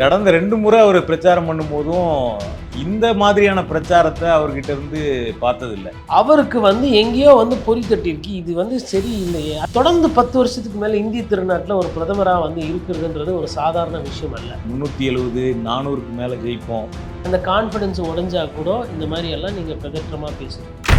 கடந்த ரெண்டு முறை அவர் பிரச்சாரம் பண்ணும்போதும் இந்த மாதிரியான பிரச்சாரத்தை அவர்கிட்ட இருந்து பார்த்ததில்லை. அவருக்கு வந்து எங்கேயோ வந்து பொறி தட்டிருக்கு இது வந்து சரியில்லையே. தொடர்ந்து பத்து வருஷத்துக்கு மேலே இந்திய திருநாட்டில் ஒரு பிரதமராக வந்து இருக்கிறதுன்றது ஒரு சாதாரண விஷயம் அல்ல. முந்நூற்றி எழுபது நானூறுக்கு மேலே ஜெயிப்போம். அந்த கான்ஃபிடன்ஸ் உடைஞ்சா கூட இந்த மாதிரி எல்லாம் நீங்கள் பிரதற்றமாக பேசுங்க.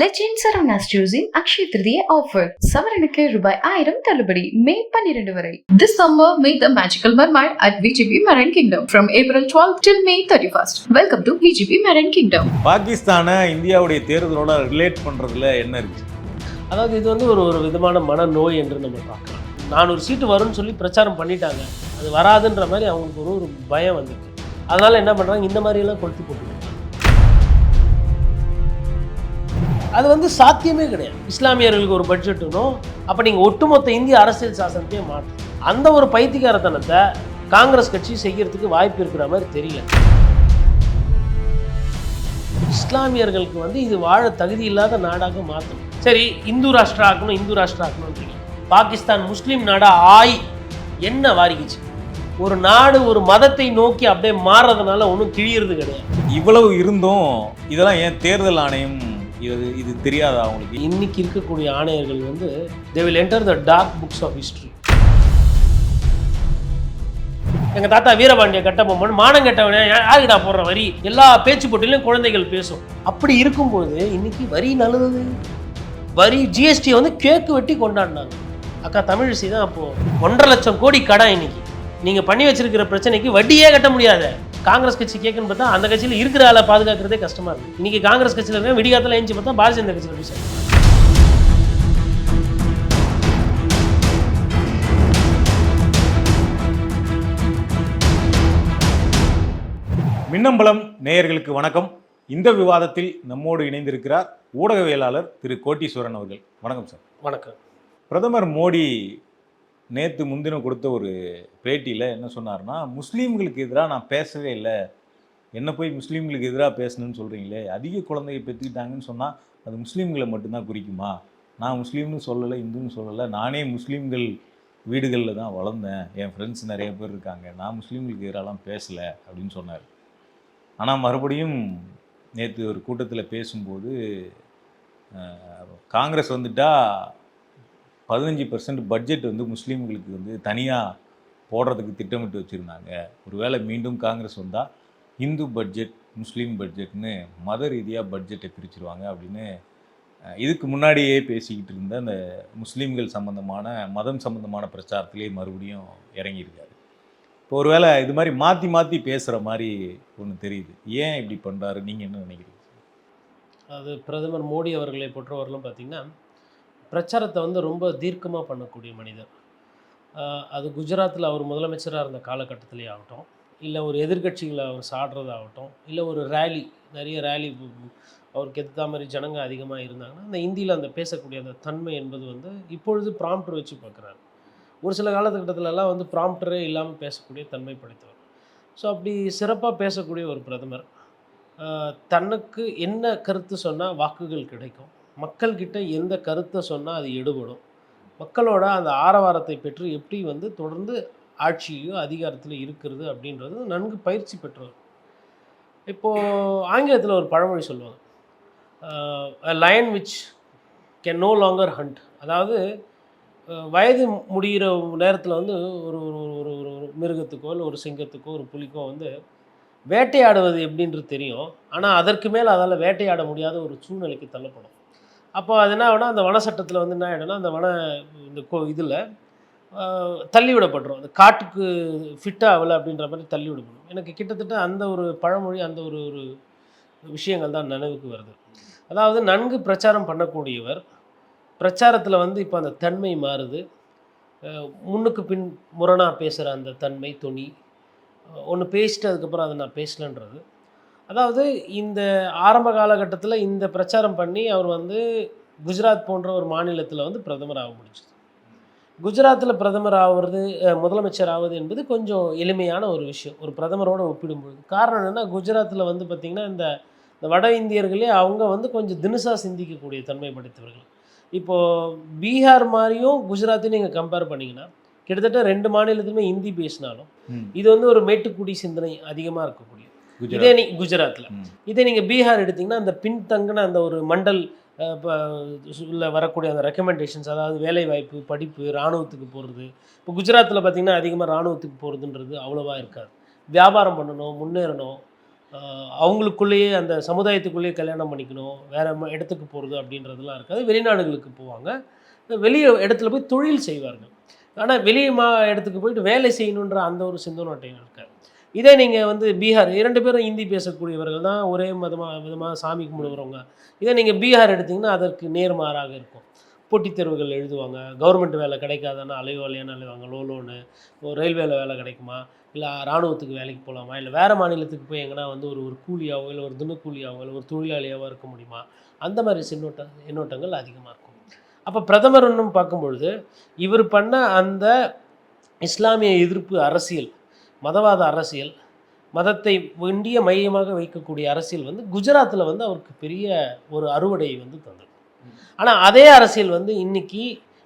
Legend Saravanas choosing Akshaya Tritiya offer சவரனுக்கு ரூபாய் ஆயிரம் தள்ளுபடி மே பன்னிரண்டு வரை This summer, meet the magical mermaid at VGP Marine Kingdom. From April 12 till May 31st. Welcome to VGP Marine Kingdom. பாகிஸ்தானை இந்தியாவுடைய தேர்தலோட ரிலேட் பண்ணுறதுல என்ன இருக்கு? அதாவது இது வந்து ஒரு ஒரு விதமான மனநோய் என்று நம்ம பார்க்கலாம். நானூறு சீட்டு வரும்னு சொல்லி பிரச்சாரம் பண்ணிட்டாங்க. அது வராதுன்ற மாதிரி அவங்களுக்கு ஒரு ஒரு பயம் வந்துச்சு அதனால என்ன பண்ணுறாங்க இந்த மாதிரியெல்லாம் கொளுத்தி போட்டுருக்காங்க அது வந்து சாத்தியமே கிடையாது. இஸ்லாமியர்களுக்கு ஒரு பட்ஜெட்டுனும் அப்போ நீங்கள் ஒட்டுமொத்த இந்திய அரசியல் சாசனத்தையே மாற்றும் அந்த ஒரு பைத்தியக்காரத்தனத்தை காங்கிரஸ் கட்சி செய்கிறதுக்கு வாய்ப்பு இருக்கிற மாதிரி தெரியல. இஸ்லாமியர்களுக்கு வந்து இது வாழ தகுதி இல்லாத நாடாக மாற்றணும் சரி இந்து ராஷ்டிரா ஆக்கணும் இந்து ராஷ்டிரா ஆக்கணும்ன்றீங்க பாகிஸ்தான் முஸ்லீம் நாடா ஆய் என்ன வாரிக்குச்சு? ஒரு நாடு ஒரு மதத்தை நோக்கி அப்படியே மாறுறதுனால ஒன்றும் கிழியறது கிடையாது. இவ்வளவு இருந்தும் இதெல்லாம் ஏன் தேர்தல் ஆணையம் இது இது தெரியாதா அவங்களுக்கு இன்னைக்கு இருக்கக்கூடிய ஆணையர்கள் வந்து they will enter the dark books of history எங்கள் தாத்தா வீரபாண்டிய கட்டபொம்மன் மானம் கெட்டவனே யாருக்கிட்டா போடுற வரி? எல்லா பேச்சு போட்டிலையும் குழந்தைகள் பேசும். அப்படி இருக்கும்போது இன்னைக்கு வரி நல்லது. வரி ஜிஎஸ்டியை வந்து கேக்கு வெட்டி கொண்டாடினாங்க. அக்கா தமிழிசை தான் அப்போது ஒன்றரை லட்சம் கோடி கடன் இன்னைக்கு. நீங்கள் பண்ணி வச்சிருக்கிற பிரச்சனைக்கு வட்டியே கட்ட முடியாத. காங்கிரஸ் கட்சி கேட்குன்னு பார்த்தா அந்த கட்சியில் இருக்கிற ஆளை பாதுகாக்கிறதே கஷ்டமா இருக்கு. இன்னைக்கு காங்கிரஸ் கட்சியில் இருக்க விடிகாலத்தில் எழுந்து பார்த்தா பாரதிய ஜனதா கட்சியில் போய். மின்னம்பலம் நேயர்களுக்கு வணக்கம். இந்த விவாதத்தில் நம்மோடு இணைந்திருக்கிறார் ஊடகவியலாளர் திரு கோட்டீஸ்வரன் அவர்கள். வணக்கம் சார். வணக்கம். பிரதமர் மோடி நேற்று முன்தினம் கொடுத்த ஒரு பேட்டியில் என்ன சொன்னார்னா முஸ்லீம்களுக்கு எதிராக நான் பேசவே இல்லை. என்ன போய் முஸ்லீம்களுக்கு எதிராக பேசணும்னு சொல்கிறீங்களே அதிக குழந்தைய பெற்றுக்கிட்டாங்கன்னு சொன்னால் அது முஸ்லீம்களை மட்டும்தான் குறிக்குமா? நான் முஸ்லீம்னு சொல்லலை இந்துன்னு சொல்லலை. நானே முஸ்லீம்கள் வீடுகளில் தான் வளர்ந்தேன். என் ஃப்ரெண்ட்ஸ் நிறைய பேர் இருக்காங்க. நான் முஸ்லீம்களுக்கு எதிராலாம் பேசலை அப்படின்னு சொன்னார். ஆனால் மறுபடியும் நேற்று ஒரு கூட்டத்தில் பேசும்போது காங்கிரஸ் வந்துட்டா பதினஞ்சு பர்சன்ட் பட்ஜெட் வந்து முஸ்லீம்களுக்கு வந்து தனியாக போடுறதுக்கு திட்டமிட்டு வச்சுருந்தாங்க. ஒருவேளை மீண்டும் காங்கிரஸ் வந்தால் இந்து பட்ஜெட் முஸ்லீம் பட்ஜெட்னு மத ரீதியாக பட்ஜெட்டை பிரிச்சுருவாங்க அப்படின்னு இதுக்கு முன்னாடியே பேசிக்கிட்டு இருந்த அந்த முஸ்லீம்கள் சம்மந்தமான மதம் சம்மந்தமான பிரச்சாரத்திலே மறுபடியும் இறங்கியிருக்காரு. இப்போ ஒருவேளை இது மாதிரி மாற்றி மாற்றி பேசுகிற மாதிரி ஒன்று தெரியுது. ஏன் இப்படி பண்ணுறாரு நீங்கள் என்ன நினைக்கிறீங்க? அது பிரதமர் மோடி அவர்களை பொறுத்தவரையிலும் பார்த்தீங்கன்னா பிரச்சாரத்தை வந்து ரொம்ப தீர்க்கமாக பண்ணக்கூடிய மனிதர். அது குஜராத்தில் அவர் முதலமைச்சராக இருந்த காலகட்டத்திலே ஆகட்டும் இல்லை ஒரு எதிர்க்கட்சிகளை அவர் சாடுறதாகட்டும் இல்லை ஒரு ரேலி நிறைய ரேலி அவருக்கு எதிர்த்த மாதிரி ஜனங்க அதிகமாக இருந்தாங்கன்னா அந்த இந்தியில் அந்த பேசக்கூடிய அந்த தன்மை என்பது வந்து இப்பொழுது ப்ராம்ப்டர் வச்சு பார்க்குறாரு. ஒரு சில காலகட்டத்திலலாம் வந்து ப்ராம்ப்டரே இல்லாமல் பேசக்கூடிய தன்மை படைத்தவர். ஸோ அப்படி சிறப்பாக பேசக்கூடிய ஒரு பிரதமர். தனக்கு என்ன கருத்து சொன்னால் வாக்குகள் கிடைக்கும்? மக்கள்கிட்ட எந்த கருத்தை சொன்னால் அது எடுபடும். மக்களோட அந்த ஆரவாரத்தை பெற்று எப்படி வந்து தொடர்ந்து ஆட்சியோ அதிகாரத்தில் இருக்கிறது அப்படின்றது நன்கு பயிற்சி பெற்றவர். இப்போது ஆங்கிலத்தில் ஒரு பழமொழி சொல்லுவாங்க. Lion which can no longer hunt அதாவது வயது முடிகிற நேரத்தில் வந்து ஒரு ஒரு ஒரு ஒரு ஒரு மிருகத்துக்கோ இல்லை ஒரு சிங்கத்துக்கோ ஒரு புலிக்கோ வந்து வேட்டையாடுவது எப்படின்றது தெரியும். ஆனால் அதற்கு மேல் அதால் வேட்டையாட முடியாத ஒரு சூழ்நிலைக்கு தள்ளப்படும். அப்போ அது என்ன ஆகும்னா அந்த வன சட்டத்தில் வந்து என்ன ஆகிடும்னா அந்த வன இந்த கோ இதில் தள்ளி விடப்படுறோம். அந்த காட்டுக்கு ஃபிட் ஆகலை அப்படின்ற மாதிரி தள்ளி விடப்படும். எனக்கு கிட்டத்தட்ட அந்த ஒரு பழமொழி அந்த ஒரு ஒரு விஷயங்கள் தான் நினைவுக்கு வருது. அதாவது நன்கு பிரச்சாரம் பண்ணக்கூடியவர் பிரச்சாரத்தில் வந்து இப்போ அந்த தன்மை மாறுது. முன்னுக்கு பின் முரணாக பேசுகிற அந்த தன்மை துணி ஒன்று பேசிட்டு அதுக்கப்புறம் அதை நான் பேசலன்றது. அதாவது இந்த ஆரம்ப காலகட்டத்தில் இந்த பிரச்சாரம் பண்ணி அவர் வந்து குஜராத் போன்ற ஒரு மாநிலத்தில் வந்து பிரதமர் ஆக முடிச்சது குஜராத்தில் பிரதமர் அஹ், முதலமைச்சர் ஆவது என்பது கொஞ்சம் எளிமையான ஒரு விஷயம். ஒரு பிரதமரோடு ஒப்பிடும்பொழுது. காரணம் என்னென்னா குஜராத்தில் வந்து பார்த்திங்கன்னா இந்த இந்த வட இந்தியர்களே அவங்க வந்து கொஞ்சம் தினுசாக சிந்திக்கக்கூடிய தன்மை படைத்தவர்கள். இப்போது பீகார் மாதிரியும் குஜராத்தையும் நீங்கள் கம்பேர் பண்ணிங்கன்னா கிட்டத்தட்ட ரெண்டு மாநிலத்திலுமே ஹிந்தி பேசினாலும். இது வந்து ஒரு மேட்டுக்குடி சிந்தனை அதிகமாக இருக்கக்கூடிய இதே நீ குஜராத்தில். இதே நீங்கள் பீகார் எடுத்தீங்கன்னா அந்த பின்தங்கின அந்த ஒரு மண்டல் உள்ள வரக்கூடிய அந்த ரெக்கமெண்டேஷன்ஸ் அதாவது வேலை வாய்ப்பு படிப்பு இராணுவத்துக்கு போகிறது இப்போ குஜராத்தில் பார்த்தீங்கன்னா அதிகமாக இராணுவத்துக்கு போகிறதுன்றது அவ்வளோவா இருக்காது. வியாபாரம் பண்ணணும் முன்னேறணும். அவங்களுக்குள்ளேயே அந்த சமுதாயத்துக்குள்ளேயே கல்யாணம் பண்ணிக்கணும். வேறு இடத்துக்கு போகிறது அப்படின்றதெல்லாம் இருக்காது. வெளிநாடுகளுக்கு போவாங்க. வெளி இடத்துல போய் தொழில் செய்வார்கள். ஆனால் வெளி மா இடத்துக்கு போயிட்டு வேலை செய்யணுன்ற அந்த ஒரு சிந்தனோட்டையும் இருக்காது. இதே நீங்கள் வந்து பீகார் இரண்டு பேரும் ஹிந்தி பேசக்கூடியவர்கள் தான் ஒரே மதமாக விதமாக சாமி கும்பிடுகிறவங்க இதே நீங்கள் பீகார் எடுத்திங்கன்னா அதற்கு நேர்மாறாக இருக்கும். போட்டித் தேர்வுகள் எழுதுவாங்க. கவர்மெண்ட் வேலை கிடைக்காதானா அலைவாலையான அலைவாங்க? லோனு ஒரு ரயில்வேல வேலை கிடைக்குமா? இல்லை இராணுவத்துக்கு வேலைக்கு போகலாமா இல்லை வேறு மாநிலத்துக்கு போய் எங்கன்னா வந்து ஒரு ஒரு கூலியாவோ இல்லை ஒரு தினக்கூலியாவோ இல்லை ஒரு தொழிலாளியாவோ இருக்க முடியுமா? அந்த மாதிரி சின்னோட்ட எண்ணோட்டங்கள் அதிகமாக இருக்கும். அப்போ பிரதமர் ஒன்றும் பார்க்கும்பொழுது இவர் பண்ண அந்த இஸ்லாமிய எதிர்ப்பு அரசியல் மதவாத அரசியல் மதத்தை இந்திய மையமாக வைக்கக்கூடிய அரசியல் வந்து குஜராத்தில் வந்து அவருக்கு பெரிய ஒரு அறுவடையை வந்து தந்தது. ஆனால் அதே அரசியல் வந்து இன்னைக்கு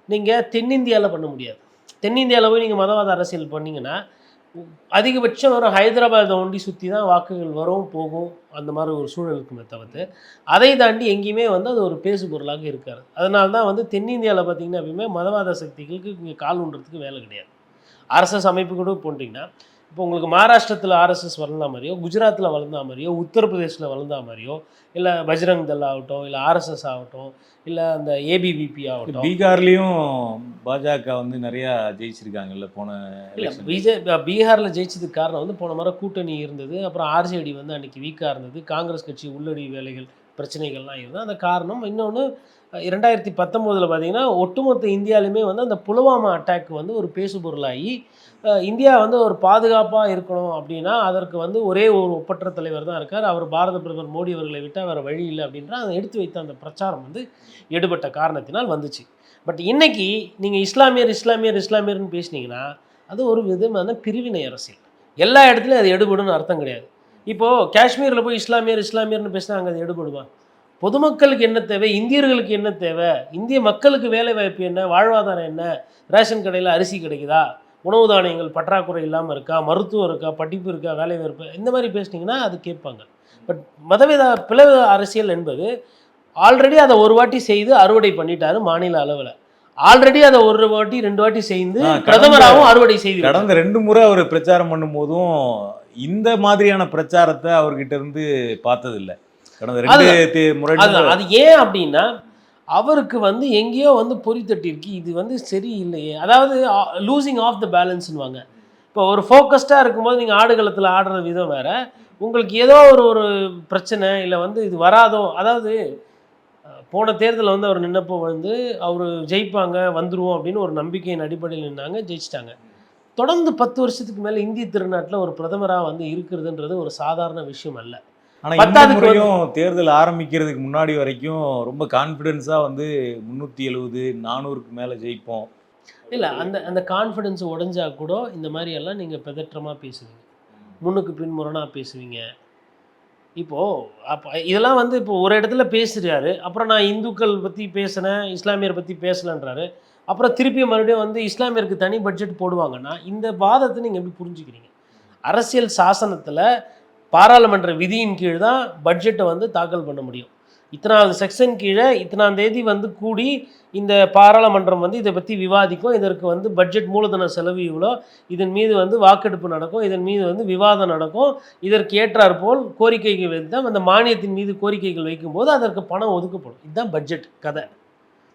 நீங்கள் தென்னிந்தியாவில் பண்ண முடியாது. தென்னிந்தியாவில் போய் நீங்கள் மதவாத அரசியல் பண்ணிங்கன்னா அதிகபட்சம் வரும் ஹைதராபாத் ஒண்டி சுற்றி தான் வாக்குகள் வரும் போகும் அந்த மாதிரி ஒரு சூழல் இருக்குமே தவிர்த்து அதை தாண்டி எங்கேயுமே வந்து அது ஒரு பேசு பொருளாக இருக்காது. அதனால தான் வந்து தென்னிந்தியாவில் பார்த்தீங்கன்னா எப்பயுமே மதவாத சக்திகளுக்கு இங்கே கால் ஊன்றதுக்கு வேலை கிடையாது. அரசு அமைப்பு கூட போட்டிங்கன்னா இப்போ உங்களுக்கு மகாராஷ்டிரத்தில் ஆர்எஸ்எஸ் வளர்ந்தா மாதிரியோ குஜராத்தில் வளர்ந்தா மாதிரியோ உத்தரப்பிரதேசில் வளர்ந்தா மாதிரியோ இல்லை பஜ்ரங் தள் ஆகட்டும் இல்லை ஆர்எஸ்எஸ் ஆகட்டும் இல்லை அந்த ஏபிவிபி ஆகட்டும் பீகார்லயும் பாஜக வந்து நிறைய ஜெயிச்சிருக்காங்கல்ல போன இல்லை. பிஜே பீகாரில் ஜெயிச்சதுக்கு காரணம் வந்து போன முறை கூட்டணி இருந்தது அப்புறம் ஆர்ஜேடி வந்து அன்னைக்கு வீக்காக இருந்தது காங்கிரஸ் கட்சி உள்ளடி வேலைகள் பிரச்சனைகள்லாம் இருந்தது அந்த காரணம் இன்னொன்று இரண்டாயிரத்தி பத்தொம்போதில் பார்த்திங்கன்னா ஒட்டுமொத்த இந்தியாவிலுமே வந்து அந்த புல்வாமா அட்டாக் வந்து ஒரு பேசுபொருளாகி இந்தியா வந்து ஒரு பாதுகாப்பாக இருக்கணும் அப்படின்னா அதற்கு வந்து ஒரே ஒரு ஒப்பற்ற தலைவர் தான் இருக்கார். அவர் பாரத பிரதமர் மோடி அவர்களை விட்டால் வேறு வழி இல்லை அப்படின்ற அதை எடுத்து வைத்த அந்த பிரச்சாரம் வந்து எடுபட்ட காரணத்தினால் வந்துச்சு. பட் இன்னைக்கு நீங்கள் இஸ்லாமியர் இஸ்லாமியர் இஸ்லாமியர்னு பேசுனீங்கன்னா அது ஒரு விதமான பிரிவினை அரசியல். எல்லா இடத்துலையும் அது எடுபடும்னு அர்த்தம் கிடையாது. இப்போது காஷ்மீரில் போய் இஸ்லாமியர் இஸ்லாமியர்னு பேசினா அங்கே அது எடுபடுவான் பொதுமக்களுக்கு என்ன தேவை? இந்தியர்களுக்கு என்ன தேவை? இந்திய மக்களுக்கு வேலை வாய்ப்பு என்ன? வாழ்வாதாரம் என்ன? ரேஷன் கடையில் அரிசி கிடைக்குதா? உணவு தானியங்கள் பற்றாக்குறை இல்லாமல் இருக்கா? மருத்துவம் இருக்கா? படிப்பு இருக்கா? வேலை வாய்ப்பு இந்த மாதிரி பேசுனீங்கன்னா அது கேட்பாங்க. பட் மதவேத பிளவு அரசியல் என்பது ஆல்ரெடி அதை ஒரு வாட்டி செய்து அறுவடை பண்ணிட்டாரு மாநில அளவில். ஆல்ரெடி அதை ஒரு வாட்டி ரெண்டு வாட்டி செய்து பிரதமராகவும் அறுவடை செய்து கடந்த ரெண்டு முறை அவர் பிரச்சாரம் பண்ணும் போதும் இந்த மாதிரியான பிரச்சாரத்தை அவர்கிட்ட இருந்து பார்த்தது அது ஏன் அப்படின்னா அவருக்கு வந்து எங்கேயோ வந்து பொறி தட்டிருக்கு இது வந்து சரியில்லையே. அதாவது லூசிங் ஆஃப் த பேலன்ஸ்னுவாங்க இப்போ ஒரு ஃபோக்கஸ்டாக இருக்கும்போது நீங்கள் ஆடுகளத்தில் ஆடுற விதம் வேற. உங்களுக்கு ஏதோ ஒரு ஒரு பிரச்சனை இல்லை வந்து இது வராதோ அதாவது போன தேர்தலில் வந்து அவர் நின்னப்போ வந்து அவர் ஜெயிப்பாங்க வந்துருவோம் அப்படின்னு ஒரு நம்பிக்கையின் அடிப்படையில் நின்னாங்க ஜெயிச்சிட்டாங்க. தொடர்ந்து பத்து வருஷத்துக்கு மேலே இந்திய திருநாட்டில் ஒரு பிரதமராக வந்து இருக்கிறதுன்றது ஒரு சாதாரண விஷயம் அல்ல. பத்தாவதுக்கு முறையும் தேர்தல் ஆரம்பிக்கிறதுக்கு முன்னாடி வரைக்கும் ரொம்ப கான்பிடன்ஸா வந்து முன்னூத்தி எழுபது நானூறுக்கு மேல ஜெயிப்போம். இல்லை அந்த அந்த கான்ஃபிடென்ஸ் உடஞ்சா கூட இந்த மாதிரி எல்லாம் நீங்கள் பதற்றமாக பேசுவீங்க முன்னுக்கு பின்முரணாக பேசுவீங்க. இப்போது அப்போ இதெல்லாம் வந்து இப்போ ஒரு இடத்துல பேசுகிறாரு அப்புறம் நான் இந்துக்கள் பற்றி பேசினேன் இஸ்லாமியர் பற்றி பேசலன்றாரு அப்புறம் திருப்பி மறுபடியும் வந்து இஸ்லாமியருக்கு தனி பட்ஜெட் போடுவாங்கன்னா இந்த வாதத்தை நீங்கள் எப்படி புரிஞ்சுக்கிறீங்க? அரசியல் சாசனத்தில் பாராளுமன்ற விதியின் கீழ் தான் பட்ஜெட்டை வந்து தாக்கல் பண்ண முடியும். இத்தனாவது செக்ஷன் கீழே இத்தனாம் தேதி வந்து கூடி இந்த பாராளுமன்றம் வந்து இதை பற்றி விவாதிக்கும். இதற்கு வந்து பட்ஜெட் மூலதன செலவு இவ்வளோ. இதன் மீது வந்து வாக்கெடுப்பு நடக்கும். இதன் மீது வந்து விவாதம் நடக்கும். இதற்கு ஏற்றாற்போல் கோரிக்கைகள் வைத்து அந்த மானியத்தின் மீது கோரிக்கைகள் வைக்கும்போது அதற்கு பணம் ஒதுக்கப்படும். இதுதான் பட்ஜெட் கதை.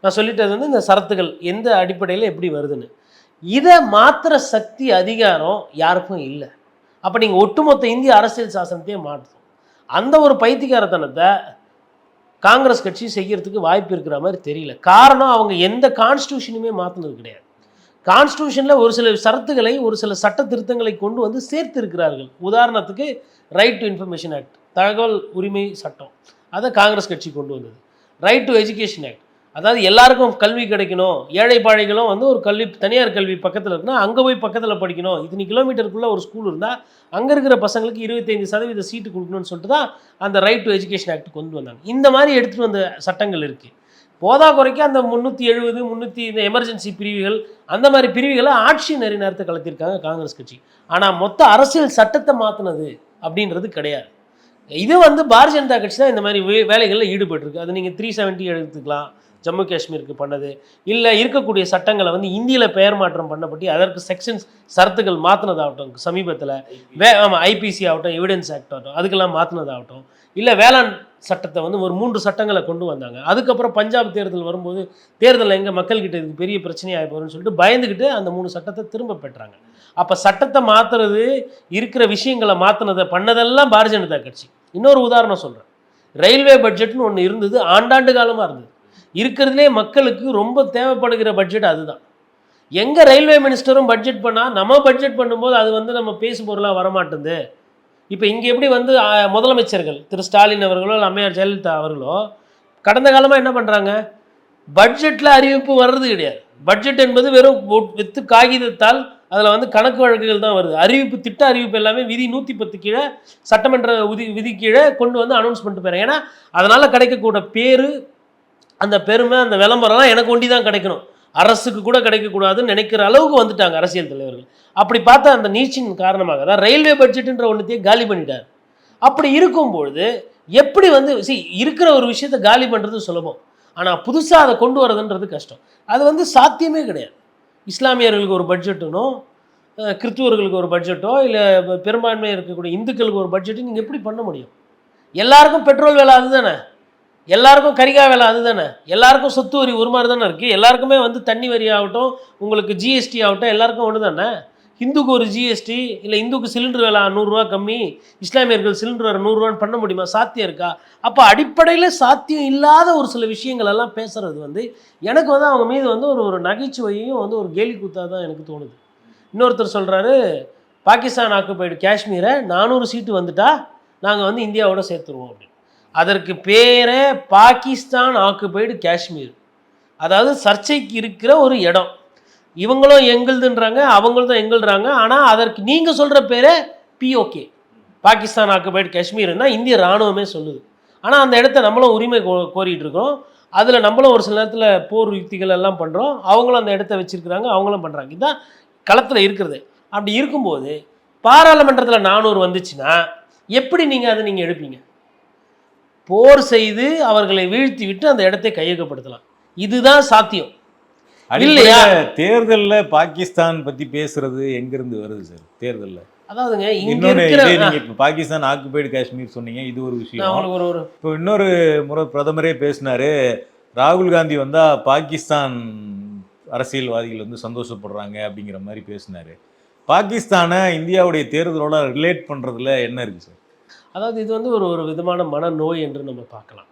நான் சொல்லிட்டது வந்து இந்த சரத்துகள் எந்த அடிப்படையில் எப்படி வருதுன்னு. இதை மாத்திர சக்தி அதிகாரம் யாருக்கும் இல்லை. அப்போ நீங்கள் ஒட்டுமொத்த இந்திய அரசியல் சாசனத்தையே மாற்றும் அந்த ஒரு பைத்தியகாரத்தனத்தை காங்கிரஸ் கட்சி செய்கிறதுக்கு வாய்ப்பு இருக்கிற மாதிரி தெரியல. காரணம் அவங்க எந்த கான்ஸ்டியூஷனுமே மாற்றினது கிடையாது. கான்ஸ்டியூஷனில் ஒரு சில சரத்துகளை ஒரு சில சட்ட திருத்தங்களை கொண்டு வந்து சேர்த்து இருக்கிறார்கள் உதாரணத்துக்கு ரைட் டு இன்ஃபர்மேஷன் ஆக்ட் தகவல் உரிமை சட்டம் அதை காங்கிரஸ் கட்சி கொண்டு வந்தது. ரைட் டு எஜுகேஷன் ஆக்ட் அதாவது எல்லாருக்கும் கல்வி கிடைக்கணும். ஏழை பாழைகளும் வந்து ஒரு கல்வி தனியார் கல்வி பக்கத்தில் இருக்குன்னா அங்கே போய் பக்கத்தில் படிக்கணும். இத்தனை கிலோமீட்டருக்குள்ளே ஒரு ஸ்கூல் இருந்தால் அங்கே இருக்கிற பசங்களுக்கு இருபத்தைந்து சதவீத சீட்டு கொடுக்கணும்னு சொல்லிட்டு தான் அந்த ரைட் டு எஜுகேஷன் ஆக்ட் கொண்டு வந்தாங்க. இந்த மாதிரி எடுத்துகிட்டு வந்த சட்டங்கள் இருக்குது போதா குறைக்க அந்த முந்நூற்றி எழுபது முந்நூற்றி இந்த எமர்ஜென்சி பிரிவுகள் அந்த மாதிரி பிரிவுகளை ஆட்சி நிறைய நேரத்தை கலத்திருக்காங்க காங்கிரஸ் கட்சி. ஆனால் மொத்த அரசியல் சட்டத்தை மாற்றினது அப்படின்றது கிடையாது. இது வந்து பாரதிய ஜனதா கட்சி தான் இந்த மாதிரி வே வேலைகளில் ஈடுபட்டிருக்கு. அது நீங்கள் த்ரீ செவன்ட்டி எடுத்துக்கலாம். ஜம்மு காஷ்மீருக்கு பண்ணது. இல்லை இருக்கக்கூடிய சட்டங்களை வந்து இந்தியில் பெயர் மாற்றம் பண்ணப்பட்டு அதற்கு செக்ஷன்ஸ் சரத்துகள் மாற்றினதாகட்டும் சமீபத்தில். வே ஆமாம் ஐபிசி ஆகட்டும் எவிடன்ஸ் ஆக்ட் ஆகட்டும் அதுக்கெல்லாம் மாற்றினதாகட்டும் இல்லை வேளாண் சட்டத்தை வந்து ஒரு மூன்று சட்டங்களை கொண்டு வந்தாங்க. அதுக்கப்புறம் பஞ்சாப் தேர்தல் வரும்போது தேர்தலில் எங்கே மக்கள்கிட்ட இதுக்கு பெரிய பிரச்சனையாக போகும்னு சொல்லிட்டு பயந்துக்கிட்டு அந்த மூணு சட்டத்தை திரும்ப பெற்றாங்க. அப்போ சட்டத்தை மாற்றுறது இருக்கிற விஷயங்களை மாற்றினதை பண்ணதெல்லாம் பாரதிய ஜனதா கட்சி. இன்னொரு உதாரணம் சொல்கிறேன் ரயில்வே பட்ஜெட்னு ஒன்று இருந்தது ஆண்டாண்டு காலமாக இருந்தது. இருக்கிறதுலே மக்களுக்கு ரொம்ப தேவைப்படுகிற பட்ஜெட் அதுதான். எங்கே ரயில்வே மினிஸ்டரும் பட்ஜெட் பண்ணால் நம்ம பட்ஜெட் பண்ணும்போது அது வந்து நம்ம பேசு பொருளாக வரமாட்டேங்குது இப்போ இங்கே எப்படி வந்து முதலமைச்சர்கள் திரு ஸ்டாலின் அவர்களோ இல்லை அம்மையார் ஜெயலலிதா அவர்களோ கடந்த காலமாக என்ன பண்ணுறாங்க பட்ஜெட்டில் அறிவிப்பு வர்றது கிடையாது. பட்ஜெட் என்பது வெறும் வித்து காகிதத்தால் அதில் வந்து கணக்கு வழக்குகள் தான் வருது. அறிவிப்பு திட்ட அறிவிப்பு எல்லாமே விதி நூற்றி பத்து கீழே சட்டமன்ற விதி விதி கீழே கொண்டு வந்து அனௌன்ஸ் பண்ணிட்டு போயிறாங்க. ஏன்னா அதனால் கிடைக்கக்கூட பேர் அந்த பெருமை அந்த விளம்பரம்லாம் எனக்கு ஒண்டி தான் கிடைக்கணும். அரசுக்கு கூட கிடைக்கக்கூடாதுன்னு நினைக்கிற அளவுக்கு வந்துட்டாங்க அரசியல் தலைவர்கள். அப்படி பார்த்தா அந்த நீச்சின் காரணமாக தான் ரயில்வே பட்ஜெட்டுன்ற ஒன்றத்தையே காலி பண்ணிட்டார். அப்படி இருக்கும்பொழுது எப்படி வந்து சி இருக்கிற ஒரு விஷயத்தை காலி பண்ணுறது சுலபம். ஆனால் புதுசாக அதை கொண்டு வரதுன்றது கஷ்டம். அது வந்து சாத்தியமே கிடையாது. இஸ்லாமியர்களுக்கு ஒரு பட்ஜெட்டுனோ கிறித்துவர்களுக்கு கிறிஸ்துவர்களுக்கு ஒரு பட்ஜெட்டோ இல்லை பெரும்பான்மை இருக்கக்கூடிய இந்துக்களுக்கு ஒரு பட்ஜெட்டு நீங்கள் எப்படி பண்ண முடியும்? எல்லாருக்கும் பெட்ரோல் விலை அதுதானே? எல்லாருக்கும் கரிகா விலை அதுதானே? எல்லாருக்கும் சொத்து வரி ஒரு மாதிரி தானே இருக்குது எல்லாருக்குமே வந்து தண்ணி வரி ஆகட்டும் உங்களுக்கு ஜிஎஸ்டி ஆகட்டும் எல்லாருக்கும் ஒன்று தானே இந்துக்கு ஒரு ஜிஎஸ்டி இல்லை இந்துக்கு சிலிண்டர் விலை நூறுரூவா கம்மி இஸ்லாமியர்கள் சிலிண்டர் விலை நூறுரூவான்னு பண்ண முடியுமா? சாத்தியம் இருக்கா? அப்போ அடிப்படையில் சாத்தியம் இல்லாத ஒரு சில விஷயங்கள் எல்லாம் பேசுகிறது வந்து எனக்கு வந்து அவங்க மீது வந்து ஒரு ஒரு நகைச்சுவையும் வந்து ஒரு கேலி கூத்தாக தான் எனக்கு தோணுது. இன்னொருத்தர் சொல்கிறாரு பாகிஸ்தான் ஆக்குபைடு காஷ்மீரை நானூறு சீட்டு வந்துட்டா நாங்கள் வந்து இந்தியாவோட சேர்த்துருவோம் அப்படின்னு. அதற்கு பேரே பாகிஸ்தான் ஆக்குபைடு காஷ்மீர். அதாவது சர்ச்சைக்கு இருக்கிற ஒரு இடம். இவங்களும் எங்களுதுன்றாங்க அவங்களும் எங்கள்றாங்க. ஆனால் அதற்கு நீங்கள் சொல்கிற பேரே பிஓகே பாகிஸ்தான் ஆக்குபைடு காஷ்மீர்னா இந்திய இராணுவமே சொல்லுது. ஆனால் அந்த இடத்த நம்மளும் உரிமை கோ கோரிகிட்டு இருக்கோம் அதில் நம்மளும் ஒரு சில நேரத்தில் போர் யுக்திகள் எல்லாம் பண்ணுறோம் அவங்களும் அந்த இடத்த வச்சுருக்கிறாங்க அவங்களும் பண்ணுறாங்க இதுதான் களத்தில் இருக்கிறது. அப்படி இருக்கும்போது பாராளுமன்றத்தில் நானூறு வந்துச்சுன்னா எப்படி நீங்கள் அதை நீங்கள் எடுப்பீங்க? போர் செய்து அவர்களை வீழ்த்தி விட்டு அந்த இடத்தை கையகப்படுத்தலாம். இதுதான் சாத்தியம். இல்லையா? தேர்தல்ல பாகிஸ்தான் பத்தி பேசுறது எங்க இருந்து வருது சார் தேர்தல்ல. அதாவதுங்க இப்ப பாகிஸ்தான் ஆக்குபைடு காஷ்மீர் சொன்னீங்க இது ஒரு விஷயம். ஒரு ஒரு இப்போ இன்னொரு முறை பிரதமரே பேசினாரு ராகுல் காந்தி வந்தா பாகிஸ்தான் அரசியல்வாதிகள் வந்து சந்தோஷப்படுறாங்க அப்படிங்கிற மாதிரி பேசினாரு. பாகிஸ்தானை இந்தியாவுடைய தேர்தலோட ரிலேட் பண்றதுல என்ன இருக்கு சார் அதாவது இது வந்து ஒரு ஒரு விதமான மனநோய் என்று நம்ம பார்க்கலாம்.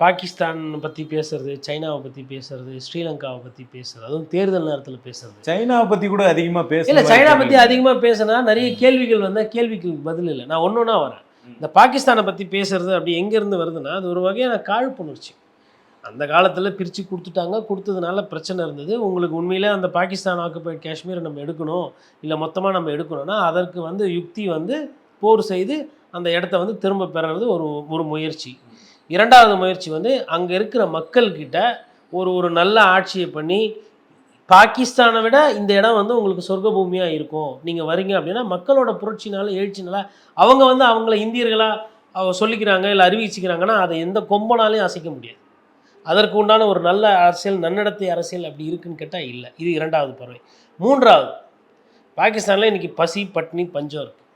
பாகிஸ்தான் பற்றி பேசுறது சைனாவை பற்றி பேசுறது ஸ்ரீலங்காவை பற்றி பேசுறது அதுவும் தேர்தல் நேரத்தில் பேசுறது. சைனாவை பத்தி கூட அதிகமா பேச இல்லை சைனா பற்றி அதிகமாக பேசினா நிறைய கேள்விகள் வந்தால் கேள்விக்கு பதில் இல்லை. நான் ஒன்று ஒன்றா வரேன் இந்த பாகிஸ்தானை பற்றி பேசுறது அப்படி எங்கேருந்து வருதுன்னா அது ஒரு வகையான காழ்ப்புணர்ச்சி. அந்த காலத்தில் பிரித்து கொடுத்துட்டாங்க கொடுத்ததுனால பிரச்சனை இருந்தது. உங்களுக்கு உண்மையிலே அந்த பாகிஸ்தான் ஆக்குபைட் காஷ்மீரை நம்ம எடுக்கணும் இல்லை மொத்தமாக நம்ம எடுக்கணும்னா அதற்கு வந்து யுக்தி வந்து போர் செய்து அந்த இடத்த வந்து திரும்ப பெறது ஒரு ஒரு முயற்சி. இரண்டாவது முயற்சி வந்து அங்கே இருக்கிற மக்கள்கிட்ட ஒரு ஒரு நல்ல ஆட்சியை பண்ணி பாகிஸ்தானை விட இந்த இடம் வந்து உங்களுக்கு சொர்க்க பூமியாக இருக்கும். நீங்கள் வரீங்க அப்படின்னா மக்களோட புரட்சினால எழுச்சினால அவங்க வந்து அவங்கள இந்தியர்களாக அவ சொல்லிக்கிறாங்க இல்லை அறிவிச்சுக்கிறாங்கன்னா அதை எந்த கொம்பனாலையும் அசைக்க முடியாது. அதற்கு உண்டான ஒரு நல்ல அரசியல் நன்னடத்தை அரசியல் அப்படி இருக்குன்னு கேட்டால் இல்லை. இது இரண்டாவது பறவை மூன்றாவது பாகிஸ்தானில் இன்றைக்கி பசி பட்னி பஞ்சம் இருக்குது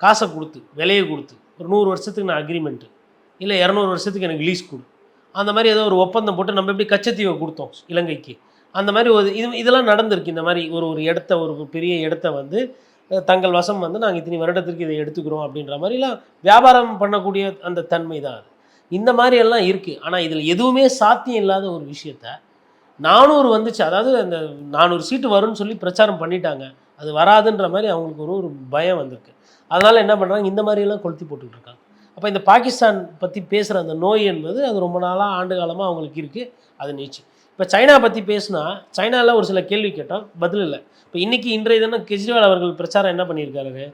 காசை கொடுத்து விலையை கொடுத்து ஒரு நூறு வருஷத்துக்கு நான் அக்ரிமெண்ட்டு இல்லை இரநூறு வருஷத்துக்கு எனக்கு லீஸ் கொடு. அந்த மாதிரி ஏதோ ஒரு ஒப்பந்தம் போட்டு நம்ம எப்படி கச்சத்தீவை கொடுத்தோம் இலங்கைக்கு. அந்த மாதிரி ஒரு இது இதெல்லாம் நடந்திருக்கு. இந்த மாதிரி ஒரு ஒரு இடத்த ஒரு பெரிய இடத்த வந்து தங்கள் வசம் வந்து நாங்கள் இத்தனை வருடத்திற்கு இதை எடுத்துக்கிறோம் அப்படின்ற மாதிரிலாம் வியாபாரம் பண்ணக்கூடிய அந்த தன்மை தான் அது. இந்த மாதிரி எல்லாம் இருக்குது ஆனால் இதில் எதுவுமே சாத்தியம் இல்லாத ஒரு விஷயத்த நானூறு வந்துச்சு. அதாவது அந்த நானூறு சீட்டு வரும்னு சொல்லி பிரச்சாரம் பண்ணிட்டாங்க. அது வராதுன்ற மாதிரி அவங்களுக்கு ஒரு ஒரு பயம் வந்திருக்கு. அதனால் என்ன பண்ணுறாங்க இந்த மாதிரியெல்லாம் கொளுத்தி போட்டுக்கிட்டு இருக்காங்க அப்போ இந்த பாகிஸ்தான் பற்றி பேசுகிற அந்த நோய் என்பது அது ரொம்ப நாளாக ஆண்டு காலமாக அவங்களுக்கு இருக்குது அது நீச்சு. இப்போ சைனா பற்றி பேசுனா சைனாவில் ஒரு சில கேள்வி கேட்டோம். பதில் இல்லை. இப்போ இன்றைக்கி இன்றைய தினம் கெஜ்ரிவால் அவர்கள் பிரச்சாரம் என்ன பண்ணியிருக்காரு?